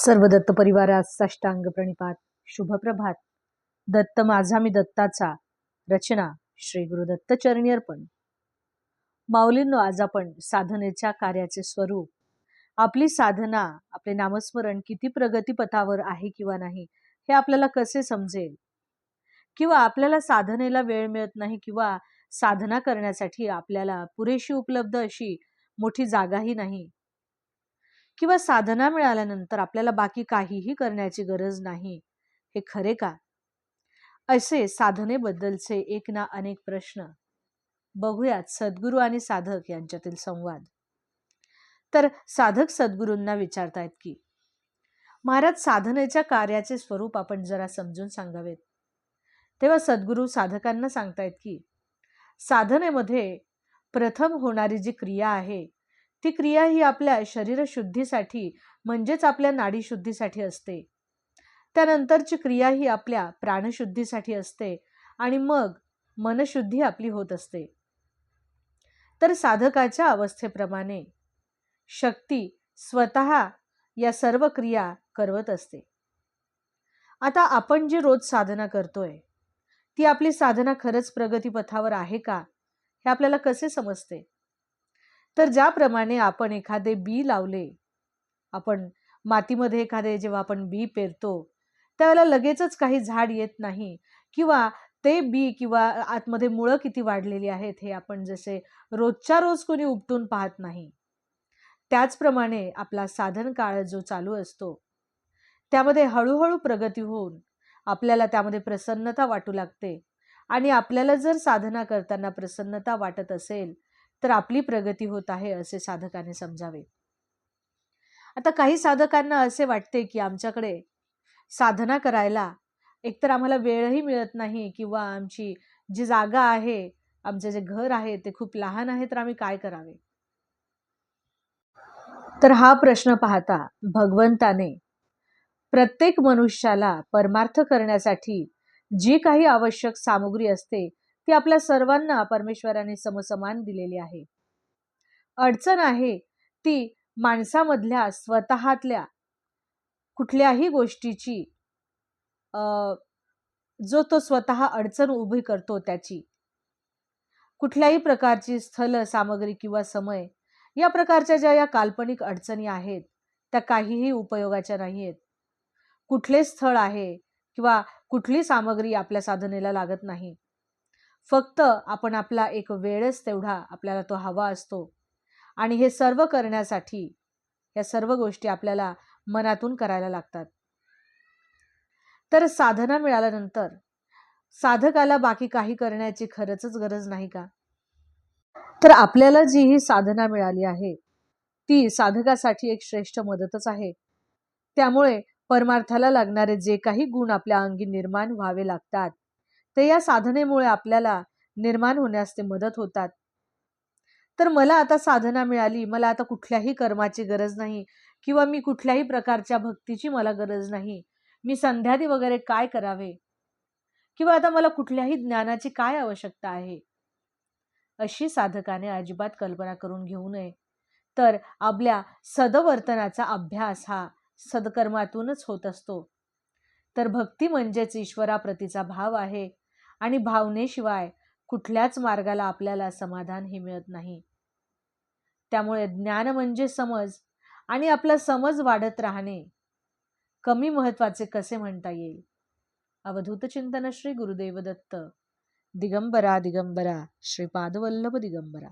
सर्व दत्त परिवारात साष्टांग प्रणिपात शुभप्रभात. दत्त माझा मी दत्ताचा. रचना श्री गुरुदत्त चरणी अर्पण. माऊलींनो आज आपण साधनेच्या कार्याचे स्वरूप आपली साधना आपले नामस्मरण किती प्रगतीपथावर आहे किंवा नाही हे आपल्याला कसे समजेल? किंवा आपल्याला साधनेला वेळ मिळत नाही किंवा साधना करण्यासाठी आपल्याला पुरेशी उपलब्ध अशी मोठी जागाही नाही किंवा साधना मिळाल्यानंतर आपल्याला बाकी काहीही करण्याची गरज नाही. हे खरे का? असे साधनेबद्दलचे एक ना अनेक प्रश्न. बघूयात सद्गुरू आणि साधक यांच्यातील संवाद. तर साधक सद्गुरूंना विचारतायत की महाराज साधनेच्या कार्याचे स्वरूप आपण जरा समजून सांगावेत. तेव्हा सद्गुरू साधकांना सांगतायत की साधनेमध्ये प्रथम होणारी जी क्रिया आहे ती क्रिया ही आपल्या शरीरशुद्धीसाठी म्हणजेच आपल्या नाडीशुद्धीसाठी असते. त्यानंतरची क्रिया ही आपल्या प्राणशुद्धीसाठी असते आणि मग मनशुद्धी आपली होत असते. तर साधकाच्या अवस्थेप्रमाणे शक्ती स्वतः या सर्व क्रिया करवत असते. आता आपण जी रोज साधना करतोय ती आपली साधना खरंच प्रगतीपथावर आहे का हे आपल्याला कसे समजते? तर ज्याप्रमाणे आपण एखादे बी लावले आपण मातीमध्ये एखादे जेव्हा आपण बी पेरतो त्यावेळेला लगेचच काही झाड येत नाही किंवा ते बी किंवा आतमध्ये मुळं किती वाढलेली आहेत हे आपण जसे रोजच्या रोज कोणी उपटून पाहत नाही. त्याचप्रमाणे आपला साधन काळ जो चालू असतो त्यामध्ये हळूहळू प्रगती होऊन आपल्याला त्यामध्ये प्रसन्नता वाटू लागते आणि आपल्याला जर साधना करताना प्रसन्नता वाटत असेल तर आपली प्रगती होत आहे असे साधकाने समजावे. आता काही साधकांना असे वाटते की आमच्याकडे साधना करायला एकतर आम्हाला वेळही मिळत नाही किंवा आमची जी जागा आहे आमचे जे घर आहे ते खूप लहान आहे तर आम्ही काय करावे? तर हा प्रश्न पाहता भगवंताने प्रत्येक मनुष्याला परमार्थ करण्यासाठी जी काही आवश्यक सामुग्री असते ती आपल्या सर्वांना परमेश्वराने समसमान दिलेली आहे. अडचण आहे ती माणसामधल्या स्वतःतल्या कुठल्याही गोष्टीची जो तो स्वतः अडचण उभी करतो त्याची. कुठल्याही प्रकारची स्थल सामग्री किंवा समय या प्रकारच्या ज्या या काल्पनिक अडचणी आहेत त्या काहीही उपयोगाच्या नाही आहेत कुठले स्थळ आहे किंवा कुठली सामग्री आपल्या साधनेला लागत नाही. फक्त आपण आपला एक वेळच तेवढा आपल्याला तो हवा असतो. आणि हे सर्व करण्यासाठी या सर्व गोष्टी आपल्याला मनातून करायला लागतात. तर साधना मिळाल्यानंतर साधकाला बाकी काही करण्याची खरंच गरज नाही का? तर आपल्याला जी ही साधना मिळाली आहे ती साधकासाठी एक श्रेष्ठ मदतच आहे. त्यामुळे परमार्थाला लागणारे जे काही गुण आपल्या अंगी निर्माण व्हावे लागतात ते या साधनेमुळे आपल्याला निर्माण होण्यास ते मदत होतात. तर मला आता साधना मिळाली. मला आता कुठल्याही कर्माची गरज नाही किंवा मी कुठल्याही प्रकारच्या भक्तीची मला गरज नाही. मी संध्यादी वगैरे काय करावे? किंवा आता मला कुठल्याही ज्ञानाची काय आवश्यकता आहे? अशी साधकाने अजिबात कल्पना करून घेऊ नये. तर आपल्या सदवर्तनाचा अभ्यास हा सदकर्मातूनच होत असतो. तर भक्ती म्हणजेच ईश्वराप्रतीचा भाव आहे. आणि भावनेशिवाय कुठल्याच मार्गाला आपल्याला समाधान हे मिळत नाही. त्यामुळे ज्ञान म्हणजे समज आणि आपला समज वाढत राहणे कमी महत्त्वाचे कसे म्हणता येईल? अवधूत चिंतन श्री गुरुदेव दत्त दिगंबरा. दिगंबरा श्रीपादवल्लभ दिगंबरा.